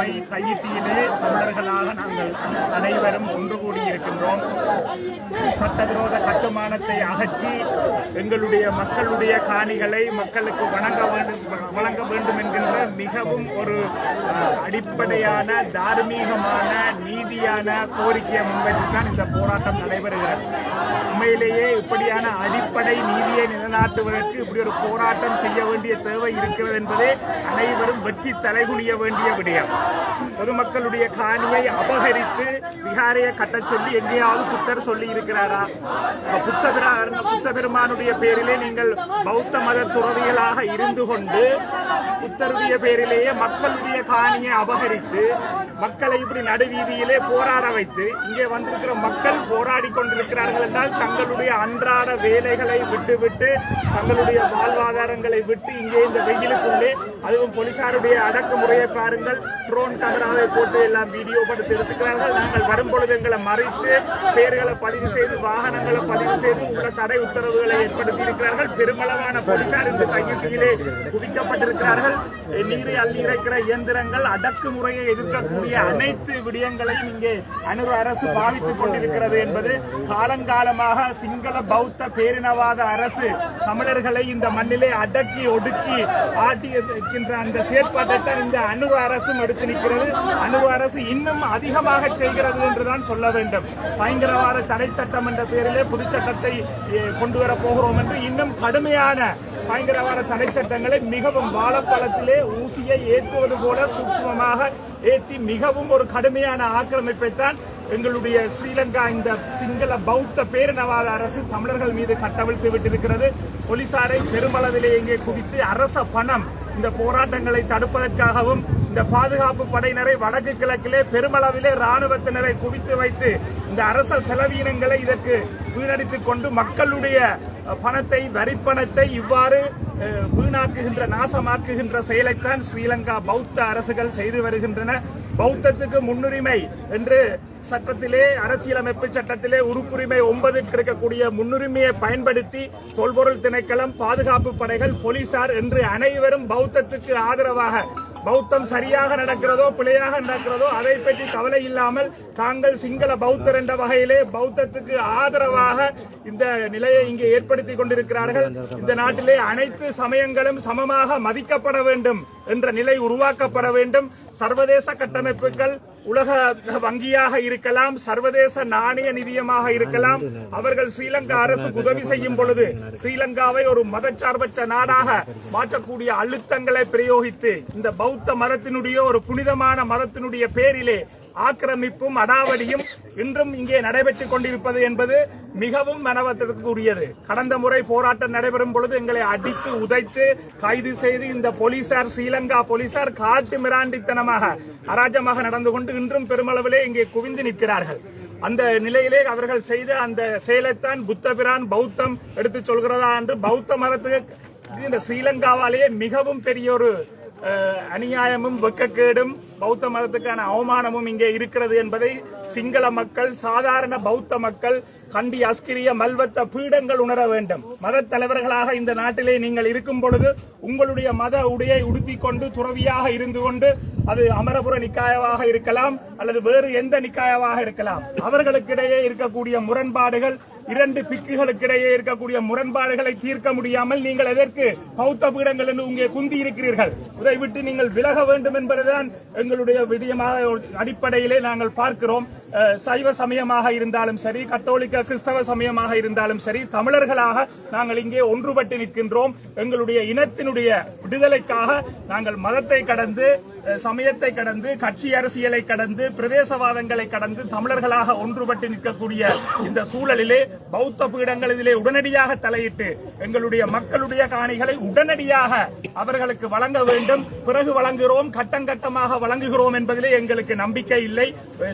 வெள்ளிக்கிழமை கையிட்டியிலே தமிழர்களாக நாங்கள் அனைவரும் ஒன்று கூடியிருக்கின்றோம் சட்டவிரோத கட்டுமானத்தை அகற்றி எங்களுடைய மக்களுடைய காணிகளை மக்களுக்கு வழங்க வேண்டும் வழங்க வேண்டும் என்கின்ற மிகவும் ஒரு அடிப்படையான தார்மீகமான நீதியான கோரிக்கையை முன்வைத்துத்தான் இந்த போராட்டம் நடைபெறுகிறது. உண்மையிலேயே இப்படியான அடிப்படை நீதியை நிலைநாட்டுவதற்கு இப்படி ஒரு போராட்டம் செய்ய வேண்டிய தேவை இருக்கிறது என்பதே அனைவரும் வெற்றி தலைகுனிய வேண்டிய விடயம். பொதுமக்களுடைய காணியை அபகரித்து விகாரையை கட்டச் சொல்லி எங்கேயாவது புத்தர் சொல்லி இருக்கிறாரா புத்தபிரா புத்த பெருமானுடைய பேரிலே நீங்கள் பௌத்த மத துறவிகளாக இருந்து கொண்டு புத்தருடைய பேரிலேயே மக்களுடைய காணியை அபகரித்து மக்களை இப்படி நடுவீதியிலே போராட வைத்து இங்கே வந்திருக்கிற மக்கள் போராடி கொண்டிருக்கிறார்கள் என்றால் தங்களுடைய அன்றாட வேலைகளை விட்டுவிட்டு தங்களுடைய வாழ்வாதாரங்களை விட்டு இங்கே இந்த வெயிலுக்குள்ளே அதுவும் போலீசாருடைய அடக்குமுறையை பாருங்கள். ட்ரோன் கேமராவை போட்டு எல்லாம் வீடியோ படுத்து எடுத்துக்கிறார்கள். நாங்கள் வரும்பொழுது எங்களை மறைத்து பேர்களை பதிவு செய்து வாகனங்களை பதிவு செய்து உள்ள தடை உத்தரவுகளை ஏற்படுத்தி இருக்கிறார்கள் பெருமளவான போலீசார் இந்த கையிலே குவிக்கப்பட்டிருக்கிறார்கள். நீரை அள்ளி இறைக்கிற இயந்திரங்கள் அடக்குமுறையை எதிர்க்கக்கூடிய அனைத்து விடயங்களையும் இங்கே அனுர அரசு பாவித்துக் கொண்டிருக்கிறது என்பது காலங்காலமாக சிங்கள பௌத்த பேரினவாத அரசு தமிழர்களை இந்த மண்ணிலே அடக்கி ஒடுக்கி ஆட்டி இருக்கின்ற அந்த செயற்பாட்டை இந்த அனுர அரசும் எடுத்து நிற்கிறது. அணுவ அரசு இன்னும் அதிகமாக செய்கிறது என்றுதான் சொல்ல வேண்டும். பயங்கரவாத தடை சட்டம் என்ற பெயரிலே புது சட்டத்தை கொண்டு வரப் போகிறோம் என்று இன்னும் கடுமையான பயங்கரவாத தடை சட்டங்களை மிகவும் வாழப்பழத்திலே ஊசியை ஏற்றுவது போல சூக்ஷ்மமாக ஏற்றி மிகவும் ஒரு கடுமையான ஆக்கிரமிப்பை தான் எங்களுடைய ஸ்ரீலங்கா இந்த சிங்கள பௌத்த பேரினவாத அரசு தமிழர்கள் மீது கட்டவிழ்த்து விட்டிருக்கிறது. போலீசாரை பெருமளவிலே இங்கே குவித்து அரச பணம் இந்த போராட்டங்களை தடுப்பதற்காகவும் இந்த பாதுகாப்பு படையினரை வடக்கு கிழக்கிலே பெருமளவிலே ராணுவத்தினரை குவித்து வைத்து இந்த அரச செலவீனங்களை இதற்கு வீணடித்துக் கொண்டு மக்களுடைய பணத்தை வரிப்பணத்தை இவ்வாறு வீணாக்குகின்ற நாசமாக்குகின்ற செயலைத்தான் ஸ்ரீலங்கா பௌத்த அரசுகள் செய்து வருகின்றன. பௌத்தத்துக்கு முன்னுரிமை என்று சட்டத்திலே அரசியலமைப்பு சட்டத்திலே உறுப்புரிமை ஒன்பது கிடைக்கக்கூடிய முன்னுரிமையை பயன்படுத்தி தொல்பொருள் திணைக்களம் பாதுகாப்பு படைகள் போலீசார் என்று அனைவரும் பௌத்தத்துக்கு ஆதரவாக பௌத்தம் சரியாக நடக்கிறதோ பிழையாக நடக்கிறதோ அதை பற்றி கவலை இல்லாமல் தாங்கள் சிங்கள பௌத்தர் என்ற வகையிலே பௌத்தத்துக்கு ஆதரவாக இந்த நிலையை இங்கே ஏற்படுத்தி கொண்டிருக்கிறார்கள். இந்த நாட்டிலே அனைத்து சமயங்களும் சமமாக மதிக்கப்பட வேண்டும் என்ற நிலை உருவாக்கப்பட வேண்டும். சர்வதேச கட்டமைப்புகள் உலக வங்கியாக இருக்கலாம் சர்வதேச நாணய நிதியமாக இருக்கலாம். அவர்கள் ஸ்ரீலங்கா அரசுக்கு உதவி செய்யும் பொழுது ஸ்ரீலங்காவை ஒரு மதச்சார்பற்ற நாடாக மாற்றக்கூடிய அழுத்தங்களை பிரயோகித்து இந்த பௌத்த மதத்தினுடைய ஒரு புனிதமான மதத்தினுடைய பேரிலே ஆக்கிரமிப்பும் அடாவடியும் இன்றும் இங்கே நடைபெற்றுக் கொண்டிருப்பது என்பது மிகவும் மனவத்திற்குரியது கடந்த முறை போராட்டம் நடைபெறும் பொழுது எங்களை அடித்து உதைத்து கைது செய்து இந்த போலீசார் ஸ்ரீலங்கா போலீசார் காட்டு மிராண்டித்தனமாக அராஜமாக நடந்து கொண்டு இன்றும் பெருமளவிலே இங்கே குவிந்து நிற்கிறார்கள். அந்த நிலையிலே அவர்கள் செய்த அந்த செயலைத்தான் புத்தபிரான் பௌத்தம் எடுத்து சொல்கிறதா என்று பௌத்த மதத்துக்கு இந்த ஸ்ரீலங்காவாலேயே மிகவும் பெரிய ஒரு அநியாயமும் வெக்கக்கேடும் பௌத்த மதத்துக்கான அவமானமும் இங்கே இருக்கிறது என்பதை சிங்கள மக்கள் சாதாரண பௌத்த மக்கள் கண்டி அஸ்கிரிய மல்வத்த பீடங்கள் உணர வேண்டும். மத தலைவர்களாக இந்த நாட்டிலே நீங்கள் இருக்கும் பொழுது உங்களுடைய மத உடையை உடுத்தி கொண்டு துறவியாக இருந்து கொண்டு அது அமரபுர நிக்காயவாக இருக்கலாம் அல்லது வேறு எந்த நிக்காயவாக இருக்கலாம். அவர்களுக்கிடையே இருக்கக்கூடிய முரண்பாடுகள் இரண்டு பிக்குகளுக்கிடையே இருக்கக்கூடிய முரண்பாடுகளை தீர்க்க முடியாமல் நீங்கள் எதற்கு பௌத்த பீடங்கள் என்று இங்கே குந்தி இருக்கிறீர்கள்? இதை விட்டு நீங்கள் விலக வேண்டும் என்பதுதான் எங்களுடைய விடயமாக அடிப்படையிலே நாங்கள் பார்க்கிறோம். சைவ சமயமாக இருந்தாலும் சரி கத்தோலிக்க கிறிஸ்தவ சமயமாக இருந்தாலும் சரி தமிழர்களாக நாங்கள் இங்கே ஒன்றுபட்டு நிற்கின்றோம். எங்களுடைய இனத்தினுடைய விடுதலைக்காக நாங்கள் மதத்தை கடந்து சமயத்தை கடந்து கட்சி அரசியலை கடந்து பிரதேசவாதங்களை கடந்து தமிழர்களாக ஒன்றுபட்டு நிற்கக்கூடிய இந்த சூழலிலே பௌத்த பீடங்கள் இதிலே உடனடியாக தலையிட்டு எங்களுடைய மக்களுடைய காணிகளை உடனடியாக அவர்களுக்கு வழங்க வேண்டும். பிறகு வழங்குகிறோம். கட்டம் கட்டமாக வழங்குகிறோம் என்பதிலே எங்களுக்கு நம்பிக்கை இல்லை.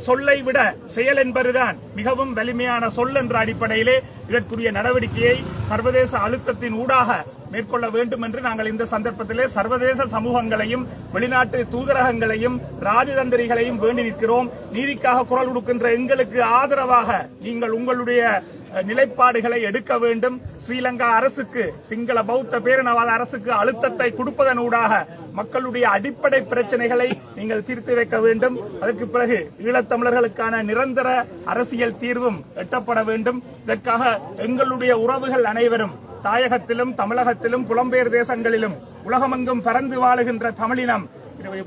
சொல்லை விட செயல் என்பதுதான் மிகவும் வலிமையான சொல் என்ற அடிப்படையிலே இதற்குரிய நடவடிக்கையை சர்வதேச அழுத்தத்தின் ஊடாக மேற்கொள்ள வேண்டும் என்று நாங்கள் இந்த சந்தர்ப்பத்திலே சர்வதேச சமூகங்களையும் வெளிநாட்டு தூதரகங்களையும் ராஜதந்திரிகளையும் வேண்டி நிற்கிறோம். நீதிக்காக குரல் கொடுக்கின்ற எங்களுக்கு ஆதரவாக நீங்கள் உங்களுடைய நிலைப்பாடுகளை எடுக்க வேண்டும். ஸ்ரீலங்கா அரசுக்கு சிங்கள பௌத்த பேரினவாத அரசுக்கு அழுத்தத்தை கொடுப்பதனூடாக மக்களுடைய அடிப்படை பிரச்சனைகளை நீங்கள் தீர்த்து வைக்க வேண்டும். அதற்கு பிறகு ஈழத்தமிழர்களுக்கான நிரந்தர அரசியல் தீர்வும் எட்டப்பட வேண்டும். இதற்காக எங்களுடைய உறவுகள் அனைவரும் தாயகத்திலும் தமிழகத்திலும் புலம்பெயர் தேசங்களிலும் உலகமெங்கும் பறந்து வாழுகின்ற தமிழினம்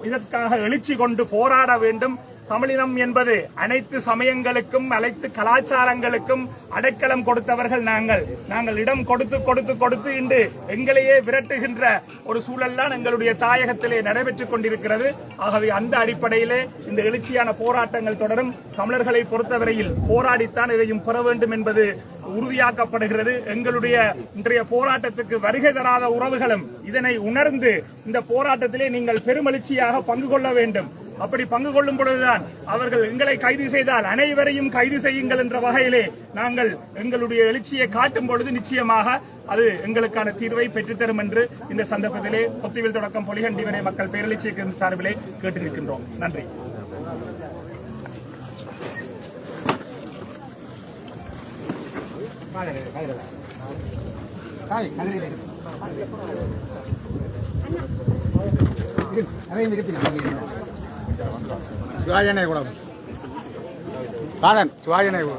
இதற்காக எழுச்சி கொண்டு போராட வேண்டும். தமிழினம் என்பது அனைத்து சமயங்களுக்கும் அனைத்து கலாச்சாரங்களுக்கும் அடைக்கலம் கொடுத்தவர்கள் நாங்கள். நாங்கள் இடம் கொடுத்து கொடுத்து கொடுத்து இன்று எங்களையே விரட்டுகின்ற ஒரு சூழல்லாம் எங்களுடைய தாயகத்திலே நடைபெற்றுக் கொண்டிருக்கிறது. ஆகவே அந்த அடிப்படையிலே இந்த எழுச்சியான போராட்டங்கள் தொடரும். தமிழர்களை பொறுத்தவரையில் போராடித்தான் இதையும் பெற வேண்டும் என்பது உறுதியாக்கப்படுகிறது. எங்களுடைய இன்றைய போராட்டத்துக்கு வருகை தராத உறவுகளும் இதனை உணர்ந்து இந்த போராட்டத்திலே நீங்கள் பெருமளிச்சியாக பங்கு கொள்ள வேண்டும். அப்படி பங்கு கொள்ளும் பொழுதுதான் அவர்கள் எங்களை கைது செய்தால் அனைவரையும் கைது செய்யுங்கள் என்ற வகையிலே நாங்கள் எங்களுடைய எழுச்சியை காட்டும் பொழுது நிச்சயமாக அது எங்களுக்கான தீர்வை பெற்றுத்தரும் என்று இந்த சந்தர்ப்பத்திலே ஒத்திவில் தொடக்கம் பொலிகண்டிவனை மக்கள் பேரழிச்சி சார்பிலே கேட்டு நிற்கின்றோம் நன்றி சிவாஜனை கூட. காதன் சிவாஜனை கூட.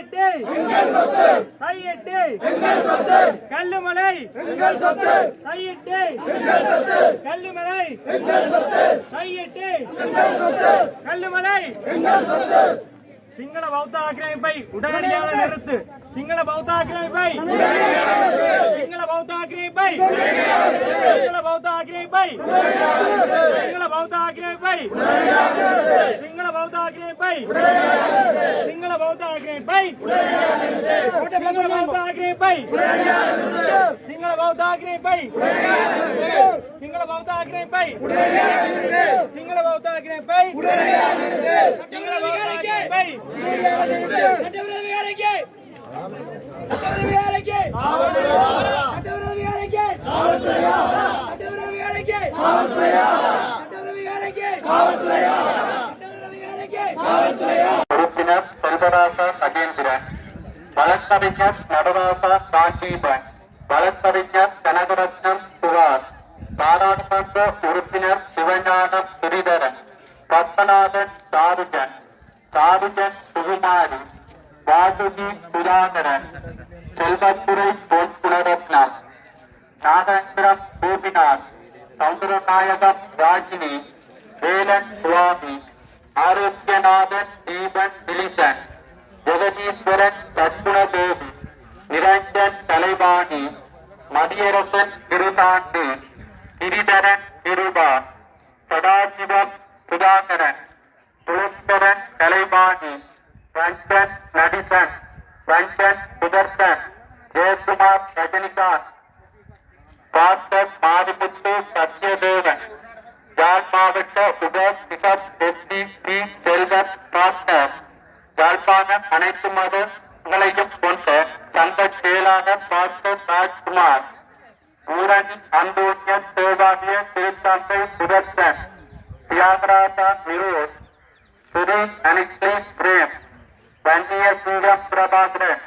கையெட்டு. கையெட்டு. கல்லுமலை. கையெட்டு. கல்லுமலை. கையெட்டு. கல்லுமலை. சிங்கள பௌத்த ஆக்கிரமிப்பை உடனடியாக நிறுத்து. சிங்கள பௌத்த ஆக்கிரமிப்பை சிங்கள பௌத்த ஆக்கிரமிப்பை சிங்கள பௌத்த ஆக்கிரமிப்பை சிங்கள பௌத்த ஆக்கிரமிப்பை சிங்கள பௌத்த ஆக்கிரமிப்பை சிங்கள பௌத்த ஆக்கிரமிப்பை சிங்கள பௌத்த ஆக்கிரமிப்பை சிங்கள பௌத்த ஆக்கிரமிப்பை சிங்கள பௌத்த ஆக்கிரமிப்பை சிங்கள பௌத்த ஆக்கிரமிப்பை சிங்கள பௌத்த ஆக்கிரமிப்பை உறுப்பினர் செல்வராசா சகேந்திரன் வழக்கறிஞர் நடராசா காண்டீபன் வழக்கறிஞர் கனகரத்னம் சுகாஸ் பாராளுமன்ற உறுப்பினர் சிவஞானம் ஸ்ரீதரன் பத்மநாதன் சாருஜன் சாருஜன் சுகுமாரி. வாசுகி சுதாகரன் செல்வத்துறை பொன் குலரத்னம் நாகேந்திரம் கோபிநாத் சௌந்தரநாயகம் ராஜினி வேலன் சுவாமி ஆரோக்கியநாதன் தீபன் திலிசன் ஜெகதீஸ்வரன் சத்குணதேவி நிரஞ்சன் தலைவாணி மதியரசன் திருதாண்டி கிரிதரன் கிருபா சதாசிவம் சுதாகரன் துளஸ்தரன் கலைவாணி ரஞ்சன் நடிசன் ரஞ்சன் சுதர்சன் ஜெயக்குமார் ரஜினிகாந்த் டாக்டர் மாரிமுத்து சத்யதேவன் யாழ் மாவட்ட உப bishop SP P Selvan doctor Jaffna அனைத்து மதங்களையும் கொண்ட சங்க செயலாளர் டாக்டர் ராஜ்குமார் ஊரணி அந்தோனியன் தேவாலய திருத்தந்தை சுதர்சன் தியாகராஜா நிரோத் சுரேஷ் அனிஸ்ரீ பிரேம் வன்னிய சிங்கம் பிரபாகரன்.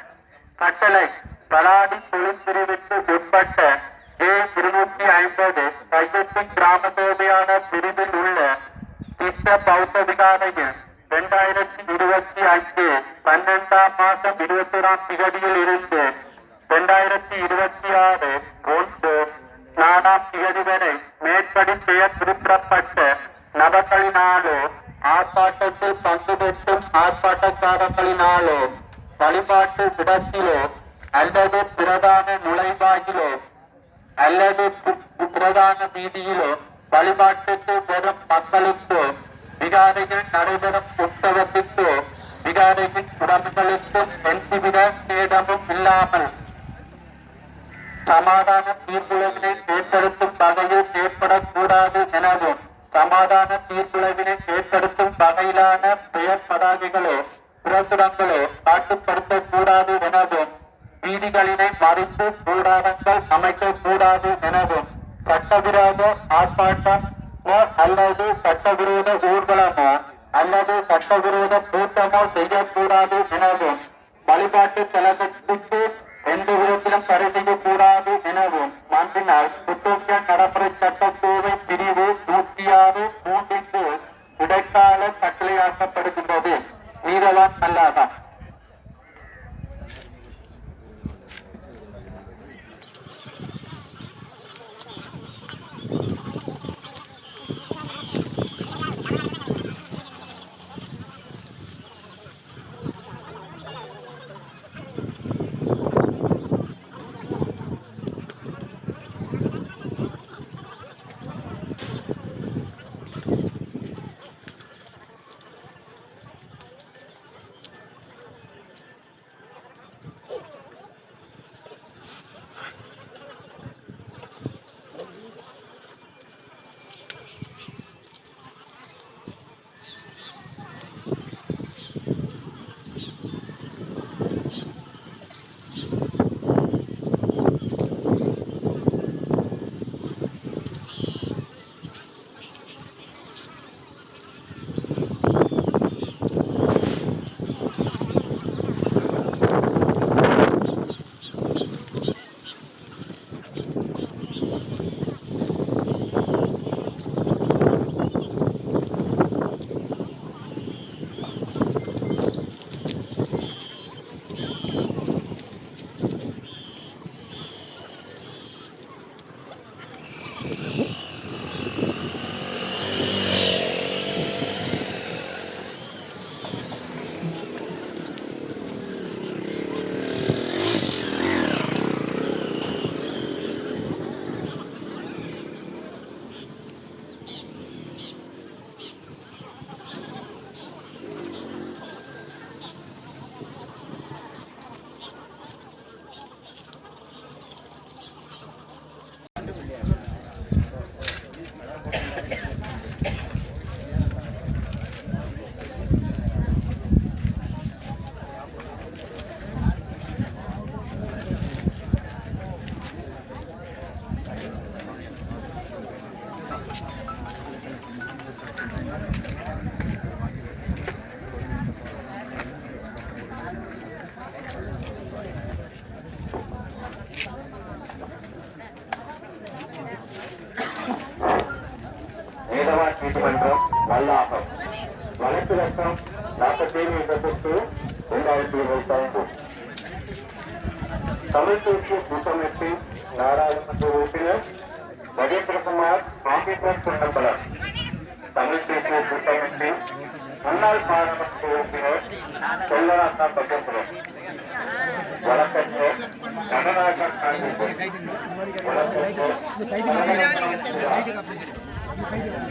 கட்டளை பலாடி தொழிற்பிரிவுக்கு உட்பட்ட ஏ இருநூத்தி ஐம்பது கையெட்டி கிராம சேவையான பிரிவில் உள்ள திட்ட பௌத்த விகாரையில் இரண்டாயிரத்தி இருபத்தி அஞ்சு பன்னெண்டாம் மாதம் இருபத்தி ஓராம் திகதியில் இருந்து இரண்டாயிரத்தி இருபத்தி ஆறு ஒன்று நாலாம் திகதி வரை மேற்படி பெயர் குறிப்பிடப்பட்ட நபர்களினாலோ ஆர்ப்பாட்டத்தில் பங்கு பெற்றும் ஆர்ப்பாட்டக்காரர்களினாலோ வழிபாட்டு இடத்திலோ அல்லது பிரதான நுழைவாயிலோ அல்லது பிரதான வீதியிலோ வழிபாட்டுக்கு வரும் மக்களுக்கோ விகாரையில் நடைபெறும் உற்சவத்திற்கோ விகாரையின் உடம்புகளுக்கும் எந்தவித சேதமும் இல்லாமல் சமாதான தீர்ப்புலகினை ஏற்படுத்தும் வகையில் ஏற்படக்கூடாது எனவும் சமாதான தீர்ப்புளவினை ஏற்படுத்தும் வகையிலான பெயர் பதாகைகளோ பிரசுரங்களோ காட்டுப்படுத்தக்கூடாது எனவும் வீதிகளினை மறித்து கூடாரங்கள் அமைக்கக்கூடாது எனவும் சட்டவிரோத ஆர்ப்பாட்டமோ அல்லது சட்டவிரோத ஊர்வலமோ அல்லது சட்டவிரோத கூட்டமோ செய்யக்கூடாது எனவும் வழிபாட்டு கழகத்துக்கு எந்த விதத்திலும் தடை செய்யக்கூடாது எனவும் மாற்றினால் குற்றவிய நடைமுறை சட்டத்தேவை பிரிவு நூற்றி ஆறு மூன்றிற்கு இடைக்கால கட்டளையாக்கப்படுகின்றது நீதவான் அல்லாதான் தமிழ் தேசிய கூட்டமைப்பு நாடாளுமன்ற உறுப்பினர் மகேந்திரகுமார் ஆம்பிபர் பொன்னம்பலம் தமிழ் தேசிய கூட்டமைப்பு முன்னாள் பாராளுமன்ற உறுப்பினர் சொல்லராசா பக்கப்புறம் வழக்கறிஞர் நடராஜன்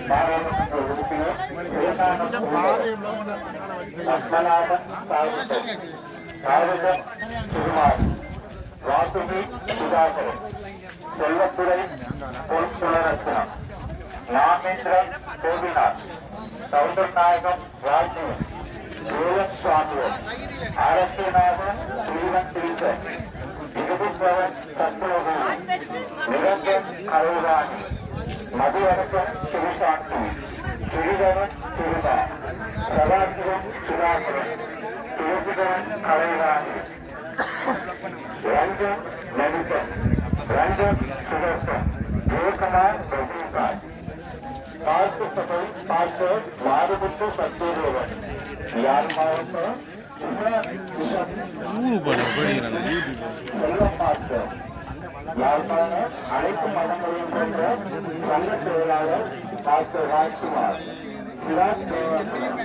பாராளுமன்ற உறுப்பினர் விவேகானந்த பத்மநாபன் சாகுந்தர் சாகுந்தர் சுகுமார் வாசுகி சுதாகரன் செல்லத்துறை பொன் ராமேந்திரன் நாகேந்திரன் கோபிநாத் சௌந்தரநாயகம் ராஜீவ் வேலன் சுவாமியர் அரசியநாதன் ஸ்ரீவன் திரிசன் விகுதிபவன் சத்யவதி நிரஞ்சன் கருவாணி மதுவரசன் சிவசாந்தி சிறிதவன் சிறுதா சதாசிவம் சுதாகரன் துளசிதவன் கலைவாணி ரஞ்சன் லலிதன் ரஞ்சன் சுதர்சன் ஜெயக்குமார் ரஜினிகாந்த் பார்த்து சபை பார்த்து மாறுபட்டு சத்தியதேவன் யார் மாவட்டம் செல்லம் பார்த்தோம் யாழ்ப்பாணம் அனைத்து மதங்களையும் கொண்ட சங்க செயலாளர் டாக்டர் ராஜ்குமார் சிராஜ் தேவாசனம்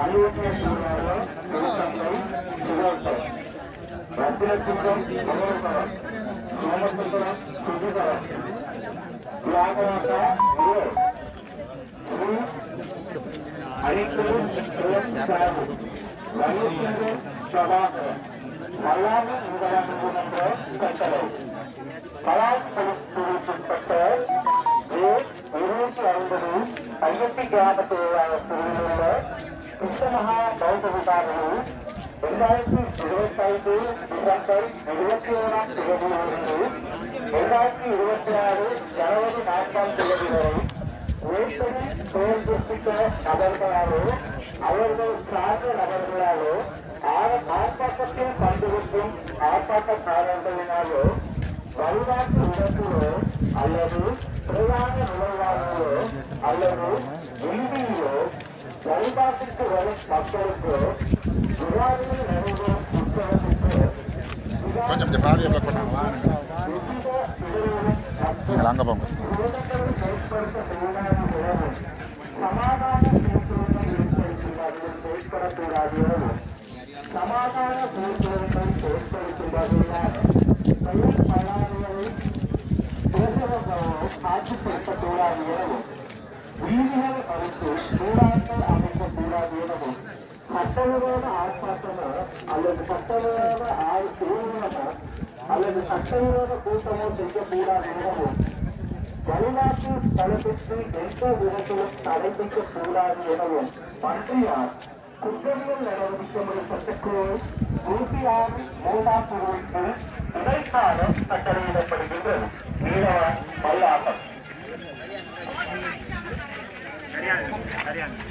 அலுவலக செயலாளர் திருத்தந்தை சுதர்சன் ரத்தினசிங்கம் மனோகரன் சோமசுந்தரம் சுஜிதரன் தியாகராஜா விவேக் ஸ்ரீ அனைத்து சாகு ரமேஸ்வரன் பிரபாகரன் மல்லாவி நீதவான் நீதிமன்ற கட்டளை கலாச்சாரத்திற்குட்பட்ட ஏ இருநூற்றி ஐம்பது ஐயத்தி கிராம தொழிலாளர் பிரிவில் உள்ள கிருஷ்ணமகா பௌத்த விகாரில் இரண்டாயிரத்தி இருபத்தி டிசம்பர் இருபத்தி ஓராம் தேதியிலிருந்து இரண்டாயிரத்தி இருபத்தி ஆறு ஜனவரி நான்காம் தேதி வரை ஏற்கனவே தோல்வித்த நபர்களாலோ அவர்கள் சார்ந்த நபர்களாலோ ஆர்ப்பாட்டத்தில் பங்கெடுக்கும் ஆர்ப்பாட்டக்காரர்களினாலோ வழிபாட்டு இடத்திலோ அல்லது பிரதான நுழைவாயிலோ அல்லது வீதியிலோ வழிபாட்டிற்கு வரும் மக்களுக்கு விழாவில் நடைபெறும் உற்சவத்திற்கு கொஞ்சம் இந்த பாதையை பிளாக் பண்ணாங்களா எவ்வித இடையூறும் மற்றும் நீங்கள் அங்கே போங்க விரோதங்களை ஏற்படுத்த சட்டவிரோத ஆர்ப்பாட்டமோ அல்லது சட்டவிரோத ஆள் ஊர்வலமோ அல்லது சட்டவிரோத கூட்டமோ செய்யக்கூடாது எனவும் தளத்திற்கு எந்த விதத்திலும் தடை செய்யக்கூடாது எனவும் மன்றியார் குற்றவியல் நடவடிக்கை சட்டக்குழு நூற்றி ஆறு மூன்றாம் பிரிவுக்கு இடைக்காலம் கட்டளையிடப்படுகின்றது. நீளவான் மல்லாகம் சரியான சரியான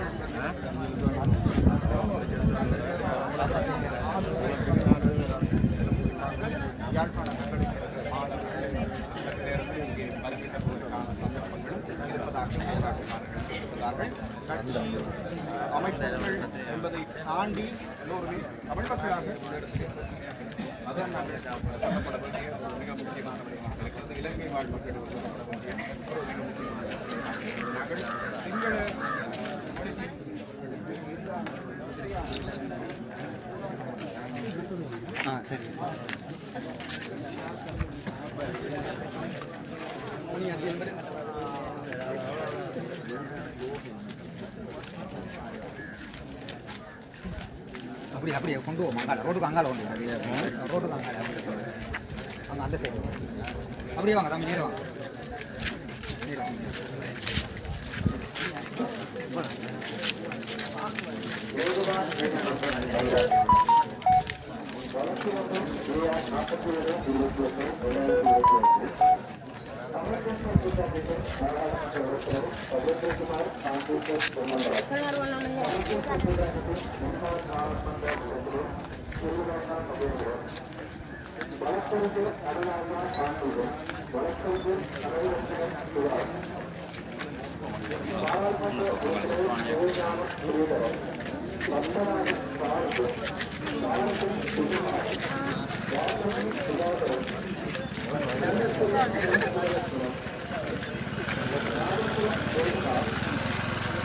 கட்சி அமைப்புகள் என்பதை தாண்டி எல்லோருமே தமிழ் மக்களாக அதான் நாங்கள் சொல்லப்பட வேண்டிய ஒரு மிக முக்கியமான விடயமாக இருக்கிறது இலங்கை வாழ் மக்கள் சொல்லப்பட வேண்டிய ஒரு மிக முக்கியமான விடயம். நாங்கள் சிங்கள மொழி அப்படி அப்படியே கொண்டு போவோம் ரோட்டுக்கு அங்காள கொண்டு ரோட்டுக்கு அங்காள அங்கே அந்த சைடு அப்படியே வாங்க தம்பி நேரம் வாங்க. வாங்க. வழக்கறிஞர் அரணாக காண்புகள் வழக்கறிஞர் அரணத்தினர் புகார் பாராளுமன்ற உறுப்பினர் சிவஞான ஸ்ரீதரன் பத்மநாத சாரசு சாரசன் சுகுமார் வாசகன் சுதாகரன்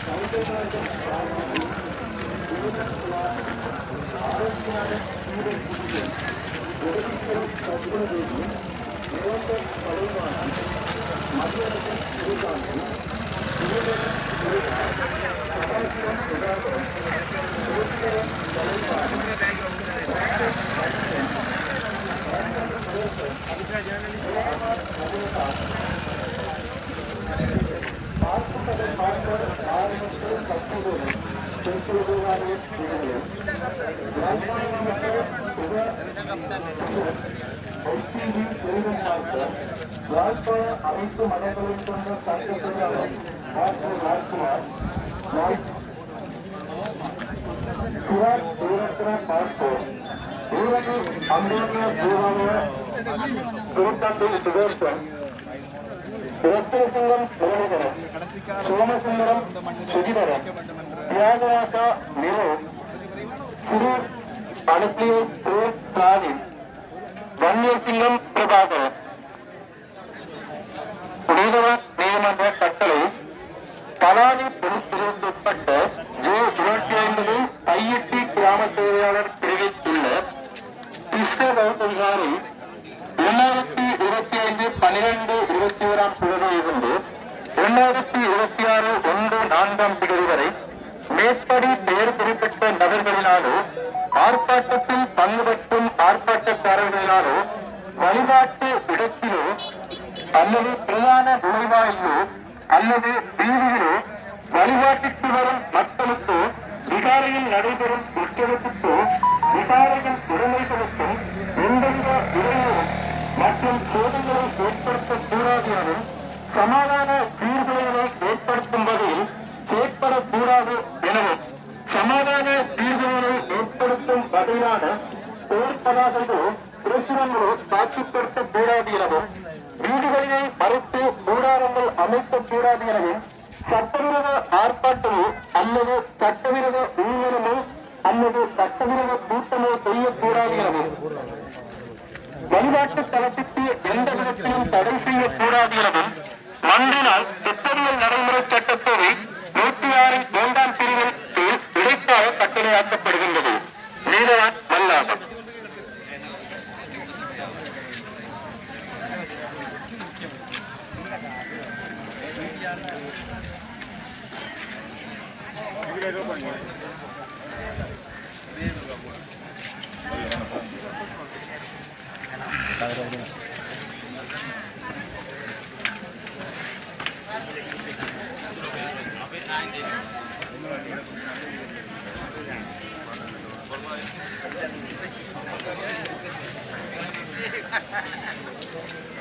சௌந்தரராஜன் ராமாஜி யாழ்ப்பாண அனைத்து ಆಯುಕ್ತ ಮನಕಲಿಸಿಕೊಂಡ ಶಾಸಕರಾದ ಡಾಕ್ಟರ್ ರಾಜ್ಕುಮಾರ್ ಸುರಾಜ್ ದೇವರತ್ನ ಪಾಸ್ಪೋರ್ಟ್ ಇವರನ್ನು ಅಂಬೇಡ್ಕರ್ ದೇವಾಲಯ ಸುರುತ್ತಂಡಿ ಸುದರ್ಶನ್ ರತ್ನಸಿಂಗಂ ಮುರಳೀಧರನ್ ಸೋಮಸುಂದರಂ ಸುಧಿಧರನ್ தியாகராசா நிலோ சிறு அனுப்பியம் போர் பிளானில் வன்னியசிங்கம் பிரபாகரன். நீதவன் நியமன்ற கட்டளை பலானி போலீஸ் பிரிவுக்குட்பட்ட இருபத்தி ஐந்து கையிட்டி கிராம சேவையாளர் தெரிவித்துள்ள கிருஷ்ண இரண்டாயிரத்தி இருபத்தி ஐந்து பனிரெண்டு இருபத்தி ஓராம் பிரிவில் இருந்து இரண்டாயிரத்தி இருபத்தி ஆறு ஒன்று நான்காம் பிரிவு வரை மேற்படி பெயர் குறிப்பிட்ட நபர்களினாலோ ஆர்ப்பாட்டத்தில் பங்கு பெற்றும் ஆர்ப்பாட்டக்காரர்களினாலோ வழிபாட்டு இடத்திலோ அல்லது பிரதான நுழைவாயிலோ அல்லது வீதியிலோ வழிபாட்டிற்கு வரும் மக்களுக்கோ விகாரையில் நடைபெறும் உற்சவத்துக்கோ விகாரையின் உடைமைகளுக்கும் எந்தவித இடையூறும் மற்றும் சோதனைகளை ஏற்படுத்தக்கூடாது எனவும் சமாதான தீர்வுகளை ஏற்படுத்தும் வகையில் செயற்படக்கூடாது எனவே சமாதான தீர்வுகளை ஏற்படுத்தும் வகையிலான போர் பதாகைகளோ பிரசுரங்களோ காட்சிப்படுத்தக்கூடாது எனவும் வீடுகளிலே மறைத்து கூடாரங்கள் அமைக்கக்கூடாது எனவும் சட்டவிரோத ஆர்ப்பாட்டமோ அல்லது சட்டவிரோத ஊழலமோ அல்லது சட்டவிரோத கூட்டமோ செய்யக்கூடாது எனவும் வழிபாட்டு தளத்திற்கு எந்த விதத்திலும் தடை செய்யக்கூடாது எனவும் மன்றினால் குற்றவியல் நடைமுறை சட்டத்தோடு நூற்றி ஆறில் மூன்றாம் பிரிவின் கீழ் இடைப்பாக கட்டளையாக்கப்படுகின்றது நீதவான் மல்லாபம். Thank you.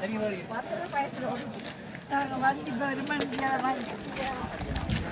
சரிங்க நாங்கள் வந்து இப்போ வருமானத்தில் வாங்கி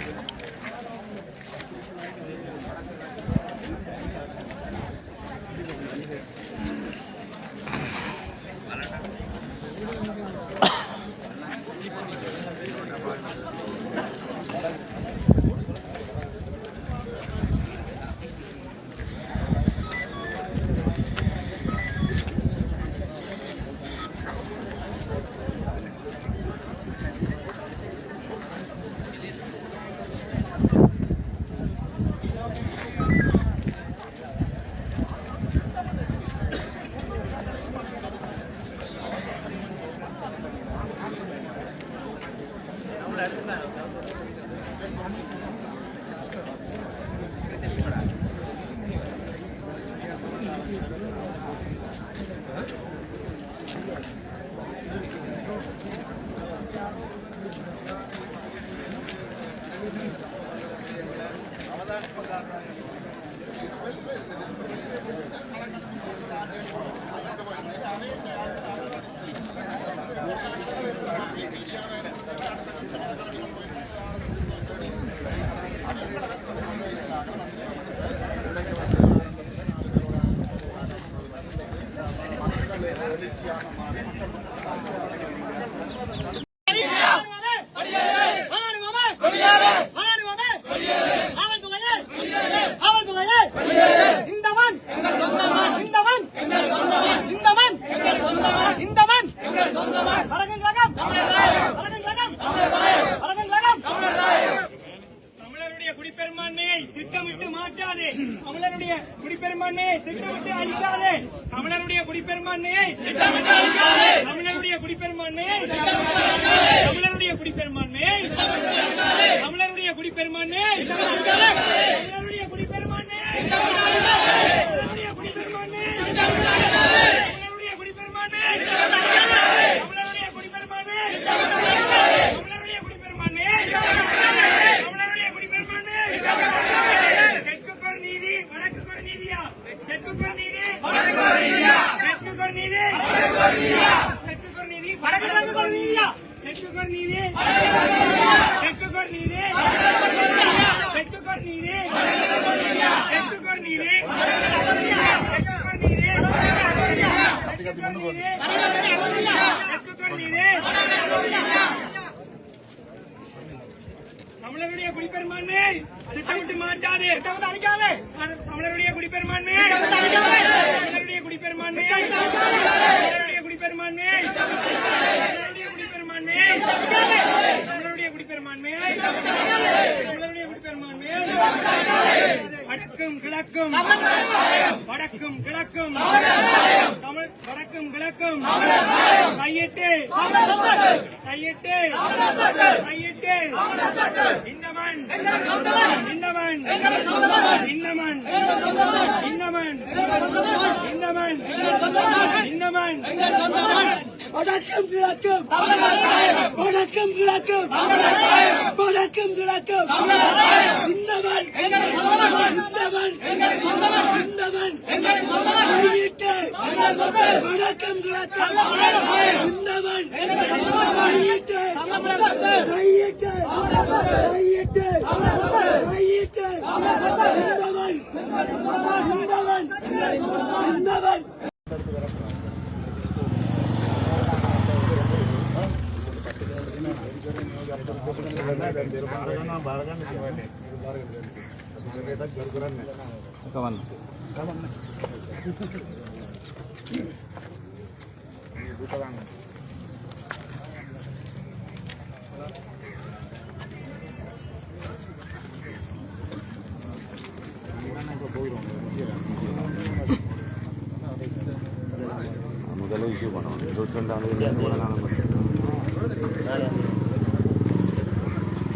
தமிழருடைய குடிப்பெருமான்மை தமிழருடைய குடிப்பெருமான்மை தமிழருடைய குடிப்பெருமான்மை தமிழருடைய குடிப்பெருமான்மை தமிழருடைய குடிப்பெருமான்மை தமிழருடைய குடிப்பெருமான்மை வடக்கும் கிழக்கும். வடக்கும் கிழக்கும். தமிழ் வடக்கும் கிழக்கும். கையிட்டு. கையிட்டு. கையிட்டு. இந்த மண் இந்த மண் இந்த மண் இந்த மண் இந்த மண் இந்த மண் வணக்கம் கிழக்கும் வணக்கம் கிழக்கும் வணக்கம் கிழக்கும் இந்தவன் இந்தவன் இந்தவன் கையிட்டு வடக்கும் கிழக்கும் இந்தவன் கையிட்டு கையிட்டு கையிட்டு கையிட்டு இந்தவன் இந்தவன் இந்தவன் Kawan.